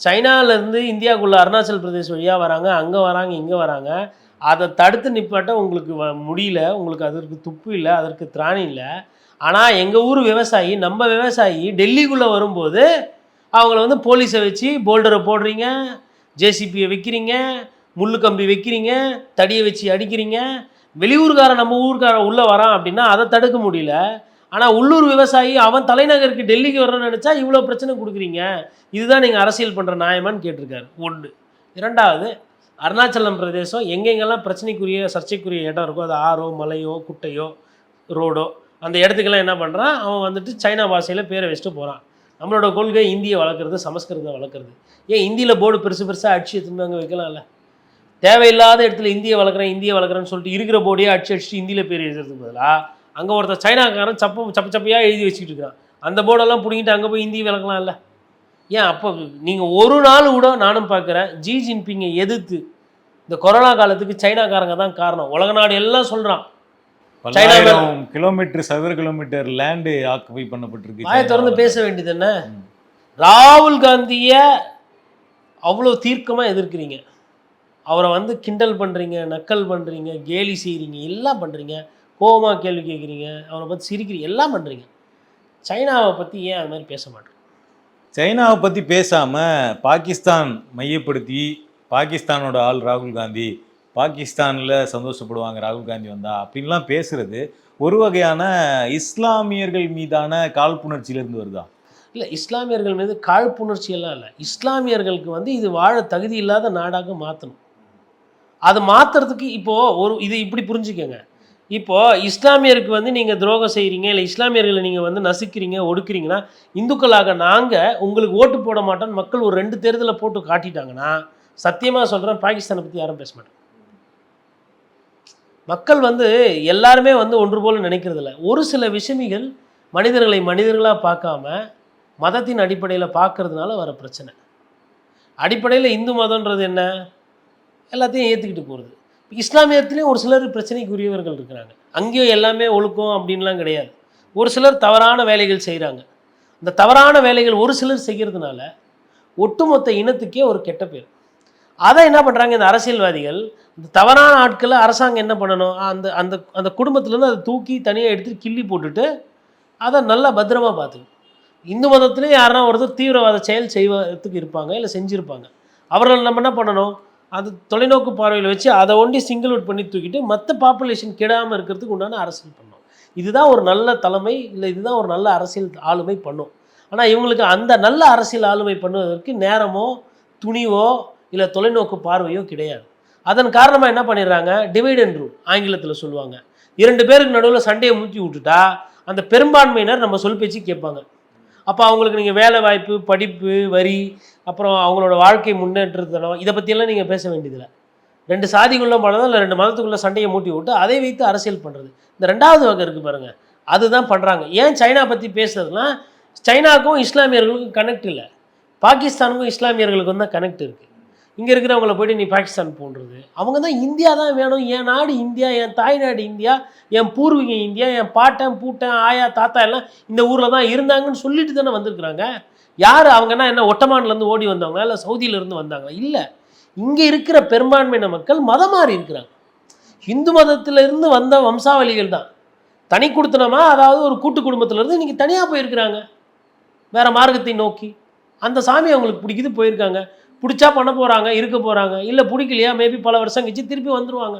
சைனாவிலேருந்து இந்தியாவுக்குள்ள அருணாச்சல் பிரதேஷ் வழியாக வராங்க அங்கே வராங்க இங்கே வராங்க. அதை தடுத்து நிப்பாட்ட உங்களுக்கு வ- முடியல. உங்களுக்கு அதற்கு துப்பு இல்லை அதற்கு திராணி இல்லை. ஆனால் எங்கள் ஊர் விவசாயி நம்ம விவசாயி டெல்லிக்குள்ளே வரும்போது அவங்கள வந்து போலீஸை வச்சு போல்டரை போடுறீங்க ஜேசிபியை வைக்கிறீங்க முள்ளு கம்பி வைக்கிறீங்க தடியை வச்சு அடிக்கிறீங்க. வெளியூர்காரன் நம்ம ஊர்க்காரன் உள்ளே வரான் அப்படின்னா அதை தடுக்க முடியல. ஆனால் உள்ளூர் விவசாயி அவன் தலைநகருக்கு டெல்லிக்கு வரணும்னு நினச்சா இவ்வளோ பிரச்சனை கொடுக்குறீங்க. இதுதான் நீங்கள் அரசியல் பண்ணுற நியாயமான்னு கேட்டிருக்காரு. ஒன்று. இரண்டாவது அருணாச்சலம் பிரதேசம் எங்கெங்கெல்லாம் பிரச்சனைக்குரிய சர்ச்சைக்குரிய இடம் இருக்கோ அது ஆறோ மலையோ குட்டையோ ரோடோ அந்த இடத்துக்கெல்லாம் என்ன பண்ணுறான் அவன் வந்துட்டு சைனா பாஷையில் பேரை வச்சுட்டு போகிறான் நம்மளோட கொள்கை இந்தியை வளர்க்குறது சமஸ்கிருதம் வளர்க்குறது. ஏன் இந்தியில் போர்டு பெருசு பெருசாக அடிச்சு எடுத்துன்னு அங்கே வைக்கலாம்ல? தேவையில்லாத இடத்துல இந்தியை வளர்க்குறேன் இந்தியை வளர்க்குறேன்னு சொல்லிட்டு இருக்கிற போர்டையே அடிச்சு அடிச்சு இந்தியில் பேர் எழுதுறதுக்கு பதிலாக அங்கே ஒருத்தர் சைனாக்காரன் சப்பு சப்பு சப்பையாக எழுதி வச்சுக்கிட்டு இருக்கிறான். அந்த போர்டெல்லாம் பிடிங்கிட்டு அங்கே போய் இந்தியை இல்லை ஏன் அப்போ நீங்கள் ஒரு நாள் கூட நானும் பார்க்குறேன் ஜி ஜின்பிங்கை எதிர்த்து இந்த கொரோனா காலத்துக்கு சைனாக்காரங்க தான் காரணம். உலக நாடு எல்லாம் சொல்கிறான் பல்லாயிரம் கிலோமீட்டர் சதுர கிலோமீட்டர் லேண்டு ஆக்குபை பண்ணப்பட்டிருக்கு வாயை திறந்து சைனாவால. பேச வேண்டியது என்ன. ராகுல் காந்தியை அவ்வளோ தீர்க்கமாக எதிர்க்கிறீங்க. அவரை வந்து கிண்டல் பண்ணுறீங்க நக்கல் பண்ணுறீங்க கேலி செய்கிறீங்க எல்லாம் பண்ணுறீங்க கோவமாக கேள்வி கேட்குறீங்க அவரை பற்றி சிரிக்கிறீங்க எல்லாம் பண்ணுறீங்க சைனாவை பற்றி ஏன் அது மாதிரி பேச மாட்டேன் சைனாவை பற்றி பேசாமல் பாகிஸ்தான் மையப்படுத்தி பாகிஸ்தானோட ஆள் ராகுல் காந்தி பாகிஸ்தானில் சந்தோஷப்படுவாங்க ராகுல் காந்தி வந்தா அப்படின்லாம் பேசுறது ஒரு வகையான இஸ்லாமியர்கள் மீதான காழ்ப்புணர்ச்சியிலிருந்து வருதா? இல்லை இஸ்லாமியர்கள் மீது காழ்ப்புணர்ச்சியெல்லாம் இல்லை. இஸ்லாமியர்களுக்கு வந்து இது வாழ தகுதி இல்லாத நாடாக மாற்றணும் அது மாற்றுறதுக்கு இப்போது ஒரு இது இப்படி புரிஞ்சுக்கோங்க. இப்போது இஸ்லாமியருக்கு வந்து நீங்கள் துரோகம் செய்கிறீங்க இல்லை இஸ்லாமியர்களை நீங்கள் வந்து நசுக்கிறீங்க ஒடுக்குறீங்கன்னா இந்துக்களாக நாங்கள் உங்களுக்கு ஓட்டு போட மாட்டோம்னு மக்கள் ஒரு ரெண்டு தேர்தலில் போட்டு காட்டிட்டாங்கன்னா சத்தியமாக சொல்கிறேன் பாகிஸ்தானை பற்றி யாரும் பேச மாட்டேன் மக்கள் வந்து எல்லாருமே வந்து ஒன்று போல நினைக்கிறதில்ல. ஒரு சில விஷமிகள் மனிதர்களை மனிதர்களாக பார்க்காம மதத்தின் அடிப்படையில் பார்க்கறதுனால வர பிரச்சனை. அடிப்படையில் இந்து மதம்ன்றது என்ன? எல்லாத்தையும் ஏற்றுக்கிட்டு போகிறது இஸ்லாமியத்துலேயும் ஒரு சிலர் பிரச்சனைக்குரியவர்கள் இருக்கிறாங்க. அங்கேயும் எல்லாமே ஒழுக்கம் அப்படின்லாம் கிடையாது. ஒரு சிலர் தவறான வேலைகள் செய்கிறாங்க இந்த தவறான வேலைகள் ஒரு சிலர் செய்கிறதுனால ஒட்டுமொத்த இனத்துக்கே ஒரு கெட்ட பேர். அதை என்ன பண்ணுறாங்க இந்த அரசியல்வாதிகள்? இந்த தவறான ஆட்களை அரசாங்கம் என்ன பண்ணணும்? அந்த அந்த அந்த குடும்பத்துலேருந்து அதை தூக்கி தனியாக எடுத்து கிள்ளி போட்டுட்டு அதை நல்லா பத்திரமா பார்த்துக்கணும். இந்து மதத்துலேயும் யாருன்னா ஒருத்தர் தீவிரவாத செயல் செய்வதற்கு இருப்பாங்க இல்லை செஞ்சுருப்பாங்க. அவர்கள் நம்ம என்ன பண்ணணும்? அது தொலைநோக்கு பார்வையில் வச்சு அதை ஒண்டி சிங்கிள் அவுட் பண்ணி தூக்கிட்டு மற்ற பாப்புலேஷன் கெடாமல் இருக்கிறதுக்கு உண்டான அரசியல் பண்ணணும் இதுதான் ஒரு நல்ல தலைமை இல்லை இதுதான் ஒரு நல்ல அரசியல் ஆளுமை பண்ணும். ஆனால் இவங்களுக்கு அந்த நல்ல அரசியல் ஆளுமை பண்ணுவதற்கு நேரமோ துணிவோ இல்லை தொலைநோக்கு பார்வையோ கிடையாது. அதன் காரணமாக என்ன பண்ணிடுறாங்க? டிவைடன் ரூல் ஆங்கிலத்தில் சொல்லுவாங்க. இரண்டு பேருக்கு நடுவில் சண்டையை மூட்டி விட்டுட்டா அந்த பெரும்பான்மையினர் நம்ம சொல் பேச்சு கேட்பாங்க. அப்போ அவங்களுக்கு நீங்கள் வேலை வாய்ப்பு படிப்பு வரி அப்புறம் அவங்களோட வாழ்க்கை முன்னேற்றத்தனம் இதை பற்றியெல்லாம் நீங்கள் பேச வேண்டியதில்லை. ரெண்டு சாதிக்குள்ள மதம் இல்லை ரெண்டு மதத்துக்குள்ள சண்டையை மூட்டி விட்டு அதை வைத்து அரசியல் பண்ணுறது இந்த ரெண்டாவது வகை இருக்குது பாருங்கள் அதுதான் பண்ணுறாங்க ஏன் சைனா பற்றி பேசுறதுனா சைனாக்கும் இஸ்லாமியர்களுக்கும் கனெக்ட் இல்லை. பாகிஸ்தானுக்கும் இஸ்லாமியர்களுக்கும் தான் கனெக்ட் இருக்குது இங்கே இருக்கிறவங்கள போயிட்டு நீ பாகிஸ்தான் போன்றது. அவங்க தான் இந்தியா தான் வேணும். என் நாடு இந்தியா என் தாய்நாடு இந்தியா என் பூர்வீகம் இந்தியா என் பாட்டன் பூட்டன் ஆயா தாத்தா எல்லாம் இந்த ஊரில் தான் இருந்தாங்கன்னு சொல்லிட்டு தானே வந்திருக்கிறாங்க. யார் அவங்கன்னா என்ன ஒட்டமான்லேருந்து ஓடி வந்தவங்க இல்லை சவுதியிலேருந்து வந்தாங்க இல்லை. இங்கே இருக்கிற பெரும்பான்மையின மக்கள் மதம் மாறி இருக்கிறாங்க. இந்து மதத்திலிருந்து வந்த வம்சாவளிகள் தான். தனி கொடுத்தனமா அதாவது ஒரு கூட்டு குடும்பத்திலேருந்து இன்றைக்கி தனியாக போயிருக்கிறாங்க. வேறு மார்க்கத்தை நோக்கி. அந்த சாமி அவங்களுக்கு பிடிக்குது போயிருக்காங்க. பிடிச்சா பண்ண போகிறாங்க இருக்க போகிறாங்க இல்லை பிடிக்கலையா மேபி பல வருஷம் கழிச்சு திருப்பி வந்துருவாங்க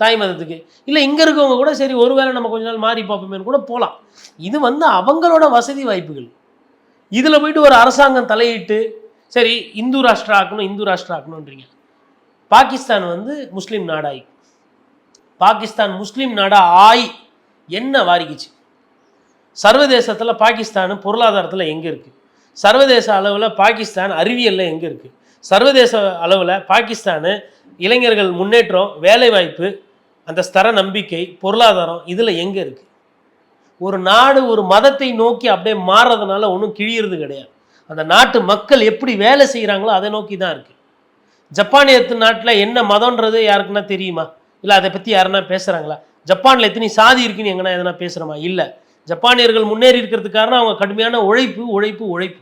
தாய் மதத்துக்கு. இல்லை இங்கே இருக்கவங்க கூட சரி ஒருவேளை நம்ம கொஞ்ச நாள் மாறி பார்ப்போமேனு கூட போகலாம் இது வந்து அவங்களோட வசதி வாய்ப்புகள். இதில் போயிட்டு ஒரு அரசாங்கம் தலையிட்டு சரி இந்து ராஷ்டிரா ஆக்கணும் இந்து ராஷ்டிரா ஆக்கணுன்றீங்க பாகிஸ்தான் வந்து முஸ்லீம் நாடாய். பாகிஸ்தான் முஸ்லீம் நாடா ஆய் என்ன வாரிக்குச்சு? சர்வதேசத்தில் பாகிஸ்தான் பொருளாதாரத்தில் எங்கே இருக்குது சர்வதேச அளவில் பாகிஸ்தான் அறிவியலில் எங்கே இருக்குது சர்வதேச அளவில் பாகிஸ்தானு இளைஞர்கள் முன்னேற்றம் வேலைவாய்ப்பு அந்த ஸ்தர நம்பிக்கை பொருளாதாரம் இதில் எங்கே இருக்குது ஒரு நாடு ஒரு மதத்தை நோக்கி அப்படியே மாறுறதுனால ஒன்றும் கிழியிறது கிடையாது. அந்த நாட்டு மக்கள் எப்படி வேலை செய்கிறாங்களோ அதை நோக்கி தான் இருக்குது ஜப்பானியத்து நாட்டில் என்ன மதம்ன்றது யாருக்குன்னா தெரியுமா? இல்லை அதை பற்றி யாருன்னா பேசுகிறாங்களா ஜப்பானில் எத்தனை சாதி இருக்குன்னு எங்கன்னா எதனா பேசுகிறோமா இல்லை. ஜப்பானியர்கள் முன்னேறி இருக்கிறதுக்கு காரணம் அவங்க கடுமையான உழைப்பு உழைப்பு உழைப்பு.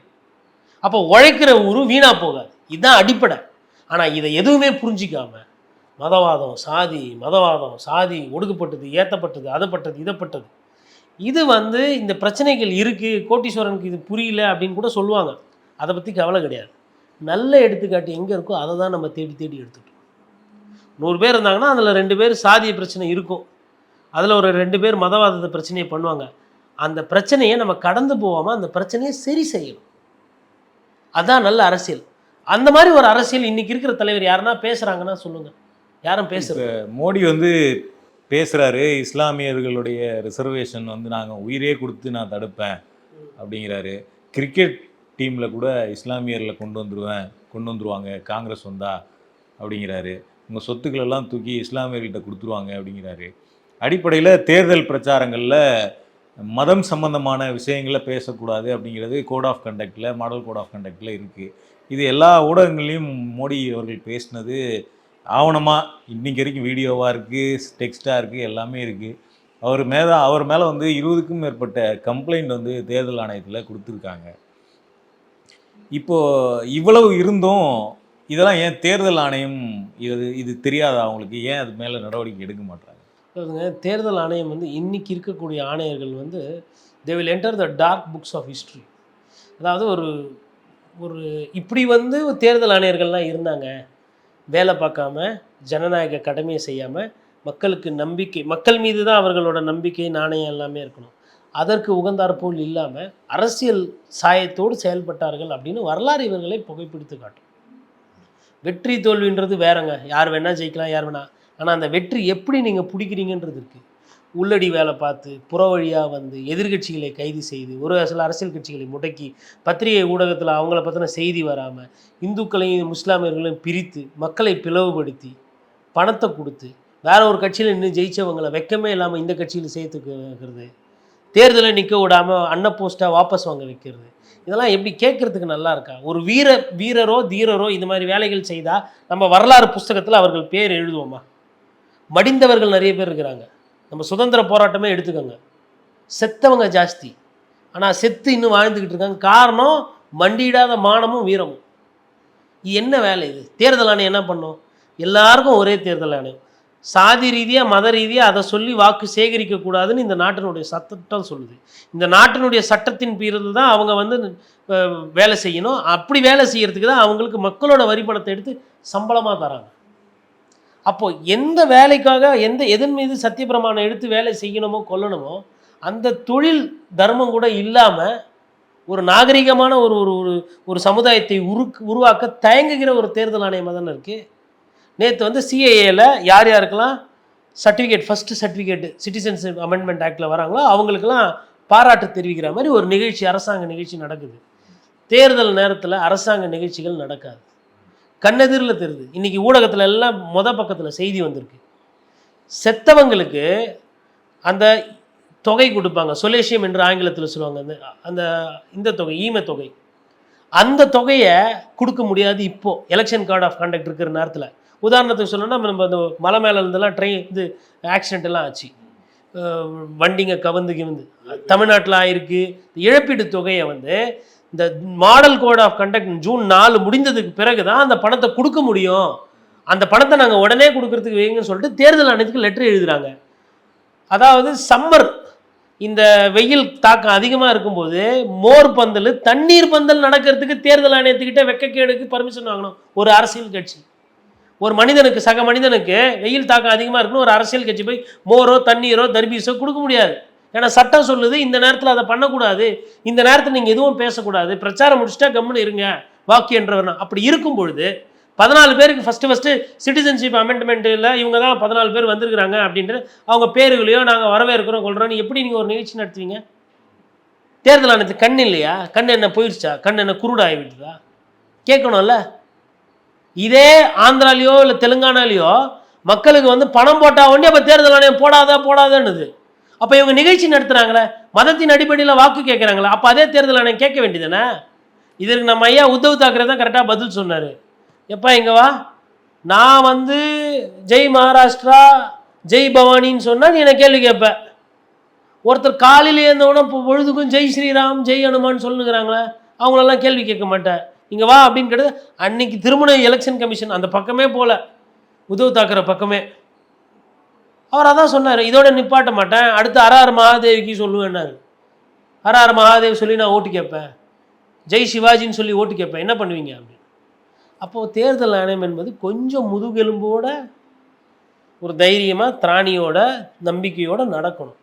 அப்போ உழைக்கிற ஊரும் வீணாக போகாது. இதுதான் அடிப்படை. ஆனால் இதை எதுவுமே புரிஞ்சிக்காம மதவாதம் சாதி மதவாதம் சாதி ஒடுக்கப்பட்டது ஏற்றப்பட்டது அதப்பட்டது இதப்பட்டது. இது வந்து இந்த பிரச்சனைகள் இருக்குது கோட்டீஸ்வரனுக்கு இது புரியல அப்படின்னு கூட சொல்லுவாங்க. அதை பற்றி கவலை கிடையாது. நல்ல எடுத்துக்காட்டு எங்கே இருக்கோ அதை தான் நம்ம தேடி தேடி எடுத்துட்டோம். நூறு பேர் இருந்தாங்கன்னா அதில் ரெண்டு பேர் சாதிய பிரச்சனை இருக்கும். அதில் ஒரு ரெண்டு பேர் மதவாதத்தை பிரச்சனையை பண்ணுவாங்க. அந்த பிரச்சனையை நம்ம கடந்து போகாமல் அந்த பிரச்சனையை சரி செய்யணும். அதான் நல்ல அரசியல். அந்த மாதிரி ஒரு அரசியல் இன்னைக்கு இருக்கிற தலைவர் யாருன்னா பேசுகிறாங்கன்னா சொல்லுங்கள் யாரும் பேசுகிற மோடி வந்து பேசுகிறாரு இஸ்லாமியர்களுடைய ரிசர்வேஷன் வந்து நாங்கள் உயிரே கொடுத்து நான் தடுப்பேன் அப்படிங்கிறாரு. கிரிக்கெட் டீமில் கூட இஸ்லாமியர்களை கொண்டு வந்துடுவேன் கொண்டு வந்துருவாங்க காங்கிரஸ் வந்தா அப்படிங்கிறாரு. உங்கள் சொத்துக்களெல்லாம் தூக்கி இஸ்லாமியர்கள்ட்ட கொடுத்துருவாங்க அப்படிங்கிறாரு. அடிப்படையில் தேர்தல் பிரச்சாரங்களில் மதம் சம்பந்தமான விஷயங்களை பேசக்கூடாது அப்படிங்கிறது கோட் ஆஃப் கண்டக்டில் மாடல் கோட் ஆஃப் கண்டக்டில் இருக்குது இது எல்லா ஊடகங்களையும் மோடி அவர்கள் பேசினது ஆவணமாக இன்றைக்கி வரைக்கும் வீடியோவாக இருக்குது டெக்ஸ்ட்டாக இருக்குது எல்லாமே இருக்குது அவர் மேலே அவர் மேலே வந்து இருபதுக்கும் மேற்பட்ட கம்ப்ளைண்ட் வந்து தேர்தல் ஆணையத்தில் கொடுத்துருக்காங்க. இப்போது இவ்வளவு இருந்தும் இதெல்லாம் ஏன் தேர்தல் ஆணையம் இது இது தெரியாதா அவங்களுக்கு? ஏன் அது மேலே நடவடிக்கை எடுக்க மாட்டாங்க அதாவதுங்க தேர்தல் ஆணையம் வந்து இன்னைக்கு இருக்கக்கூடிய ஆணையர்கள் வந்து they will enter the dark books of history அதாவது ஒரு ஒரு இப்படி வந்து தேர்தல் ஆணையர்கள்லாம் இருந்தாங்க. வேலை பார்க்காம ஜனநாயக கடமையை செய்யாமல் மக்களுக்கு நம்பிக்கை மக்கள் மீது தான் அவர்களோட நம்பிக்கை நாணயம் எல்லாமே இருக்கணும். அதற்கு உகந்தாற்போல் இல்லாமல் அரசியல் சாயத்தோடு செயல்பட்டார்கள் அப்படின்னு வரலாறு இவர்களை புகைப்பிடித்து காட்டும். வெற்றி தோல்வின்றது வேறங்க. யார் வேணால் ஜெயிக்கலாம் யார் வேணால் ஆனால் அந்த வெற்றி எப்படி நீங்கள் பிடிக்கிறீங்கன்றது இருக்குது உள்ளடி வேலை பார்த்து புற வழியாக வந்து எதிர்க்கட்சிகளை கைது செய்து ஒரு சில அரசியல் கட்சிகளை முடக்கி பத்திரிகை ஊடகத்தில் அவங்கள பற்றின செய்தி வராமல் இந்துக்களையும் முஸ்லாமியர்களையும் பிரித்து மக்களை பிளவுபடுத்தி பணத்தை கொடுத்து வேற ஒரு கட்சியில் நின்று ஜெயித்தவங்களை வெக்கமே இல்லாமல் இந்த கட்சியில் சேர்த்து வைக்கிறது தேர்தலை நிற்க விடாமல் அன்ன போஸ்ட்டாக வாபஸ் வாங்க வைக்கிறது இதெல்லாம் எப்படி கேட்குறதுக்கு நல்லா இருக்கா? ஒரு வீர வீரரோ தீரரோ இது மாதிரி வேலைகள் செய்தால் நம்ம வரலாறு புஸ்தகத்தில் அவர்கள் பேர் எழுதுவோமா? மடிந்தவர்கள் நிறைய பேர் இருக்கிறாங்க. நம்ம சுதந்திர போராட்டமே எடுத்துக்கோங்க. செத்தவங்க ஜாஸ்தி. ஆனால் செத்து இன்னும் வாழ்ந்துக்கிட்டு இருக்காங்க. காரணம் மண்டியிடாத மானமும் வீரமும். இது என்ன வேலை இது? தேர்தல் ஆணையம் என்ன பண்ணும்? எல்லாருக்கும் ஒரே தேர்தல் ஆணையம். சாதி ரீதியாக மத ரீதியாக அதை சொல்லி வாக்கு சேகரிக்க கூடாதுன்னு இந்த நாட்டினுடைய சட்டம் சொல்லுது. இந்த நாட்டினுடைய சட்டத்தின் பீரில் தான் அவங்க வந்து வேலை செய்யணும். அப்படி வேலை செய்யறதுக்கு தான் அவங்களுக்கு மக்களோட வரி பணத்தை எடுத்து சம்பளமாக தராங்க. அப்போ எந்த வேலைக்காக எந்த எதன் மீது சத்தியப்பிரமாணம் எடுத்து வேலை செய்யணுமோ கொல்லணுமோ அந்த தொழில் தர்மம் கூட இல்லாமல் ஒரு நாகரிகமான ஒரு ஒரு ஒரு ஒரு சமுதாயத்தை உரு உருவாக்க தயங்குகிற ஒரு தேர்தல் ஆணையமாக தானே இருக்குது நேற்று வந்து சிஏஏல யார் யாருக்கெல்லாம் certificate first certificate citizenship amendment ஆக்டில் வராங்களோ அவங்களுக்கெல்லாம் பாராட்டு தெரிவிக்கிற மாதிரி ஒரு நிகழ்ச்சி அரசாங்க நிகழ்ச்சி நடக்குது. தேர்தல் நேரத்தில் அரசாங்க நிகழ்ச்சிகள் நடக்காது. கண்ணெதிரில் தெரியுது. இன்றைக்கி ஊடகத்தில் எல்லாம் மொத பக்கத்தில் செய்தி வந்திருக்கு. செத்தவங்களுக்கு அந்த தொகை கொடுப்பாங்க. சொலேஷியம் என்று ஆங்கிலத்தில் சொல்லுவாங்க. அந்த அந்த இந்த தொகை ஈம தொகை. அந்த தொகையை கொடுக்க முடியாது இப்போது எலெக்ஷன் கார்டு ஆஃப் கண்டக்ட் இருக்கிற நேரத்தில். உதாரணத்துக்கு சொல்லணும்னா நம்ம அந்த மலை மேலே இருந்தெல்லாம் ட்ரெயின் இது ஆக்சிடென்ட் எல்லாம் ஆச்சு. வண்டிங்க கவந்து கிவந்து. தமிழ்நாட்டில் ஆயிருக்கு. இழப்பீடு தொகையை வந்து இந்த model code of conduct June நாலு முடிந்ததுக்கு பிறகு தான் அந்த பணத்தை கொடுக்க முடியும். அந்த பணத்தை நாங்கள் உடனே கொடுக்கறதுக்கு வைங்கன்னு சொல்லிட்டு தேர்தல் ஆணையத்துக்கு லெட்டர் எழுதுகிறாங்க அதாவது சம்மர் இந்த வெயில் தாக்கம் அதிகமாக இருக்கும்போது மோர் பந்தல் தண்ணீர் பந்தல் நடக்கிறதுக்கு தேர்தல் ஆணையத்துக்கிட்ட வெக்கக்கேடுக்கு பர்மிஷன் வாங்கணும். ஒரு அரசியல் கட்சி. ஒரு மனிதனுக்கு சக மனிதனுக்கு வெயில் தாக்கம் அதிகமாக இருக்குன்னு ஒரு அரசியல் கட்சி போய் மோரோ தண்ணீரோ தர்பீஸோ கொடுக்க முடியாது. ஏன்னா சட்டம் சொல்லுது இந்த நேரத்தில் அதை பண்ணக்கூடாது இந்த நேரத்தில் நீங்கள் எதுவும் பேசக்கூடாது பிரச்சாரம் முடிச்சுட்டா கம்முன்னு இருங்க வாக்கு என்றவர் அப்படி இருக்கும் பொழுது பதினாலு பேருக்கு ஃபஸ்ட்டு ஃபஸ்ட்டு சிட்டிசன்ஷிப் அமெண்ட்மெண்ட்டில் இவங்க தான் பதினாலு பேர் வந்திருக்கிறாங்க அப்படின்ட்டு அவங்க பேர்களையோ நாங்கள் வரவேற்கிறோம் கொள்கிறோம் எப்படி நீங்கள் ஒரு நிகழ்ச்சி நடத்துவீங்க? தேர்தல் ஆணையத்து கண் இல்லையா? கண் என்ன போயிடுச்சா கண் என்ன குருடாகி விட்டுதா? கேட்கணும்ல. இதே ஆந்திராலேயோ இல்லை தெலுங்கானாலேயோ மக்களுக்கு வந்து பணம் போட்டால் ஒன்றே அப்போ தேர்தல் ஆணையம் போடாதா போடாதேன்னுது. அப்போ இவங்க நிகழ்ச்சி நடத்துகிறாங்களே மதத்தின் அடிப்படையில் வாக்கு கேட்குறாங்களே அப்போ அதே தேர்தலில் நான் கேட்க வேண்டியதானே இதற்கு நம்ம ஐயா உத்தவ் தாக்கரே தான் கரெக்டாக பதில் சொன்னார். எப்பா இங்கே வா. நான் வந்து ஜெய் மகாராஷ்டிரா ஜெய் பவானின்னு சொன்னால் நீ என்ன கேள்வி கேட்ப. ஒருத்தர் காலையில் இருந்தவொடனே இப்போ பொழுதுக்கும் ஜெய் ஸ்ரீராம் ஜெய் அனுமான் சொல்லுங்கிறாங்களே அவங்களெல்லாம் கேள்வி கேட்க மாட்டேன் இங்கே வா அப்படின்னு கேட்டது அன்னைக்கு திருமண எலெக்ஷன் கமிஷன் அந்த பக்கமே போல. உத்தவ் தாக்கரே பக்கமே. அவர் அதான் சொன்னார் இதோட நிப்பாட்ட மாட்டேன் அடுத்து அரார் மகாதேவிக்கு சொல்லுவேன்னாரு. அரார் மகாதேவி சொல்லி நான் ஓட்டு கேட்பேன். ஜெய் சிவாஜின்னு சொல்லி ஓட்டு கேட்பேன் என்ன பண்ணுவீங்க அப்படின்னு. அப்போது தேர்தல் ஆணையம் என்பது கொஞ்சம் முதுகெலும்போட ஒரு தைரியமாக திராணியோட நம்பிக்கையோடு நடக்கணும்.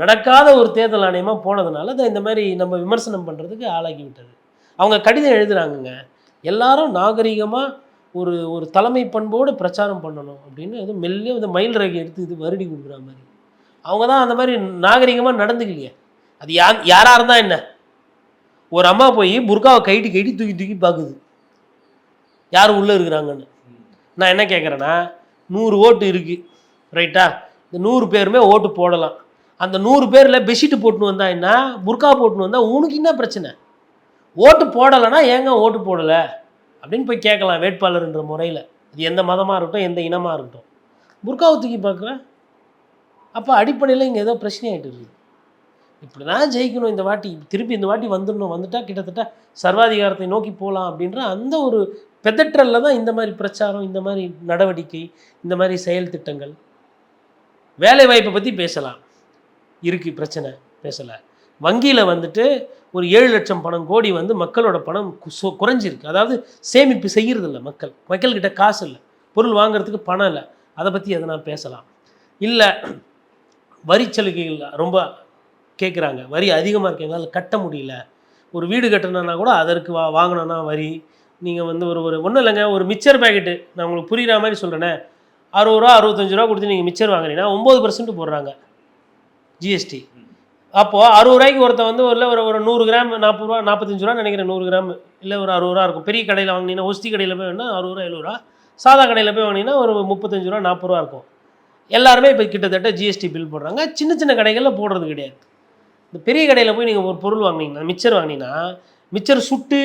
நடக்காத ஒரு தேர்தல் ஆணையமாக போனதுனால அதை இந்த மாதிரி நம்ம விமர்சனம் பண்ணுறதுக்கு ஆளாகி விட்டது. அவங்க கடிதம் எழுதுகிறாங்கங்க எல்லாரும் நாகரிகமாக ஒரு ஒரு தலைமை பண்போடு பிரச்சாரம் பண்ணணும் அப்படின்னு இது மெல்லிய இந்த மயில் ரகை எடுத்து இது வருடி கொடுக்குற மாதிரி. அவங்க தான் அந்த மாதிரி நாகரிகமாக நடந்துக்கலையே. அது யா யாராக இருந்தால் என்ன? ஒரு அம்மா போய் புர்காவை கைட்டி கைட்டி தூக்கி தூக்கி பார்க்குது யார் உள்ளே இருக்கிறாங்கன்னு? நான் என்ன கேட்குறேன்னா நூறு ஓட்டு இருக்குது ரைட்டா இந்த நூறு பேருமே ஓட்டு போடலாம். அந்த நூறு பேரில் பெட்ஷீட்டு போட்டுன்னு வந்தா என்ன? புர்கா போட்டுன்னு வந்தால் உனக்கு என்ன பிரச்சனை? ஓட்டு போடலைன்னா ஏங்க ஓட்டு போடலை? அப்படின்னு போய் கேட்கலாம் வேட்பாளர்ன்ற முறையில். இது எந்த மதமாக இருக்கட்டும் எந்த இனமாக இருக்கட்டும். புர்காவை தூக்கி பார்க்குறேன் அப்போ அடிப்படையில் இங்கே ஏதோ பிரச்சனையாயிட்டு இருக்குது. இப்படி தான் ஜெயிக்கணும் இந்த வாட்டி. திருப்பி இந்த வாட்டி வந்துடணும். வந்துட்டால் கிட்டத்தட்ட சர்வாதிகாரத்தை நோக்கி போகலாம் அப்படின்ற அந்த ஒரு பெதற்றலில் தான் இந்த மாதிரி பிரச்சாரம் இந்த மாதிரி நடவடிக்கை இந்த மாதிரி செயல் திட்டங்கள். வேலை வாய்ப்பை பற்றி பேசலாம். இருக்குது பிரச்சனை. பேசலை. வங்கியில் வந்துட்டு ஒரு ஏழு லட்சம் பணம் கோடி வந்து மக்களோட பணம் கு- குறைஞ்சிருக்கு. அதாவது சேமிப்பு செய்கிறதில்ல மக்கள். மக்கள்கிட்ட காசு இல்லை. பொருள் வாங்குறதுக்கு பணம் இல்லை. அதை பற்றி எதனா பேசலாம். இல்லை வரி சலுகைகள் ரொம்ப கேட்குறாங்க வரி அதிகமாக இருக்கு எங்களால் கட்ட முடியல. ஒரு வீடு கட்டணும்னா கூட அதற்கு வா வாங்கினோன்னா வரி. நீங்கள் வந்து ஒரு ஒரு ஒன்றும் இல்லைங்க. ஒரு மிச்சர் பேக்கெட்டு நான் உங்களுக்கு புரிகிற மாதிரி சொல்கிறேனே அறுபது ரூபா அறுபத்தஞ்சு ரூபா கொடுத்து நீங்கள் மிச்சர் வாங்குறீங்கன்னா ஒம்பது பர்சன்ட் போடுறாங்க. ஜிஎஸ்டி அப்போது அறுபது ரூபாய்க்கு ஒருத்த வந்து ஒரு ஒரு ஒரு நூறு கிராம் நாற்பது ரூபா நாற்பத்தஞ்சு ரூபா நினைக்கிறேன் நூறு கிராம். இல்லை ஒரு அறுபது ரூபா இருக்கும். பெரிய கடையில் வாங்கினீங்கன்னா ஒஸ்தி கடையில் போய் வேணா அறுபது ரூபா எழுபது ரூபா. சாதா கடையில் போய் வாங்கினீங்கன்னா ஒரு முப்பத்தஞ்சு ரூபா நாற்பது ரூபா இருக்கும். எல்லாருமே இப்போ கிட்டத்தட்ட ஜிஎஸ்டி பில் போடுறாங்க. சின்ன சின்ன கடைகளில் போடுறது கிடையாது. இந்த பெரிய கடையில் போய் நீங்கள் ஒரு பொருள் வாங்கினீங்கன்னா மிச்சர் வாங்கினீங்கன்னா மிச்சர் சுட்டு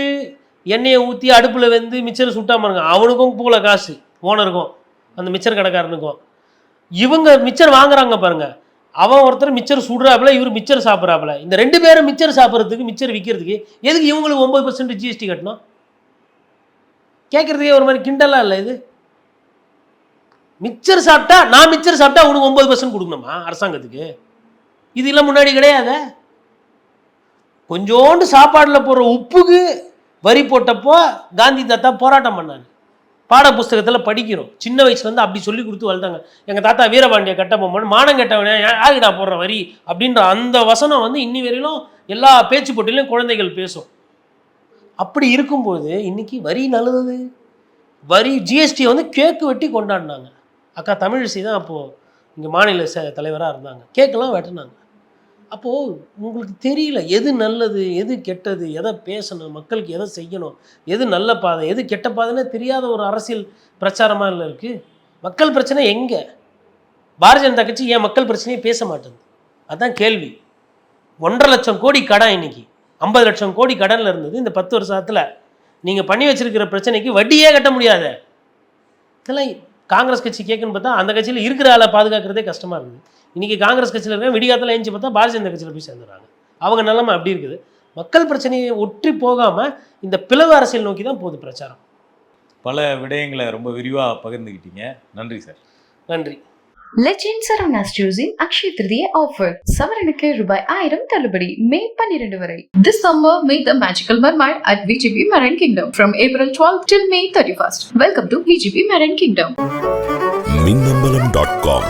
எண்ணெயை ஊற்றி அடுப்பில் வெந்து மிச்சர் சுட்டாமல் இருங்க. அவனுக்கும் போகல காசு ஓனருக்கும் அந்த மிச்சர் கடைக்காரனுக்கும். இவங்க மிச்சர் வாங்குறாங்க பாருங்கள் அவன் ஒருத்தர் மிச்சர் சுடுறாப்புல இவர் மிச்சர் சாப்பிட்றாப்புல. இந்த ரெண்டு பேரும் மிச்சர் சாப்பிட்றதுக்கு மிச்சர் விற்கிறதுக்கு எதுக்கு இவங்களுக்கு ஒம்பது பர்சன்ட் ஜிஎஸ்டி கட்டணும்? கேட்குறதுக்கே ஒரு மாதிரி கிண்டலாக இல்லை இது? மிச்சர் சாப்பிட்டா நான் மிச்சர் சாப்பிட்டா உனக்கு ஒம்பது பர்சன்ட் கொடுக்கணுமா அரசாங்கத்துக்கு? இதெல்லாம் முன்னாடி கிடையாது? கொஞ்சோண்டு சாப்பாடில் போடுற உப்புக்கு வரி போட்டப்போ காந்தி தாத்தா போராட்டம் பண்ணாரு. பாட புஸ்தகத்தில் படிக்கிறோம். சின்ன வயசுலேருந்து அப்படி சொல்லி கொடுத்து வளர்த்தாங்க எங்கள் தாத்தா வீரபாண்டிய கட்டபொம்மன் மானம் கெட்டவனே யாருக்கு நான் போடுற வரி? அப்படின்ற அந்த வசனம் வந்து இன்னி வரையிலும் எல்லா பேச்சு போட்டிலையும் குழந்தைகள் பேசும். அப்படி இருக்கும்போது இன்னைக்கு வரி நல்லது. வரி ஜிஎஸ்டியை வந்து கேக்கு வெட்டி கொண்டாடினாங்க. அக்கா தமிழிசை தான் அப்போது இங்கே மாநில ச தலைவராக இருந்தாங்க. கேக்கெல்லாம் வெட்டினாங்க. அப்போது உங்களுக்கு தெரியல எது நல்லது எது கெட்டது எதை பேசணும் மக்களுக்கு எதை செய்யணும் எது நல்ல பாதை எது கெட்ட பாதைன்னு தெரியாத ஒரு அரசியல் பிரச்சாரமாக இல்லை இருக்குது மக்கள் பிரச்சனை எங்கே? பாரதிய ஜனதா கட்சி ஏன் மக்கள் பிரச்சனையை பேச மாட்டேங்குது? அதுதான் கேள்வி. ஒன்றரை லட்சம் கோடி கடன் இன்னைக்கு. ஐம்பது லட்சம் கோடி கடனில் இருந்தது இந்த பத்து வருஷத்தில். நீங்கள் பண்ணி வச்சிருக்கிற பிரச்சனைக்கு வட்டியே கட்ட முடியாத. இதெல்லாம் காங்கிரஸ் கட்சி கேட்குன்னு பார்த்தா அந்த கட்சியில் இருக்கிற ஆளை பாதுகாக்கிறதே கஷ்டமாக இருக்குது. இன்றைக்கி காங்கிரஸ் கட்சியில் இருக்க விடிகாத்தில் எழுந்து பார்த்தா பாரதிய ஜனதா கட்சியில் போய் சேர்ந்துடுறாங்க. அவங்க நிலைமை அப்படி இருக்குது. மக்கள் பிரச்சனையை ஒற்றி போகாமல் இந்த பிளவு அரசியல் நோக்கி தான் போகுது பிரச்சாரம். பல விடயங்களை ரொம்ப விரிவாக பகிர்ந்துக்கிட்டீங்க நன்றி சார். நன்றி. Legend Saravanas choosing Akshaya Tritiya offer சவரனுக்கு ரூபாய் ஆயிரம் தள்ளுபடி மே பன்னிரண்டு வரை. This summer make the magical மர்மாட் at VGP marine kingdom from April twelve till May thirty first welcome to VGP marine kingdom Minnambalam dot com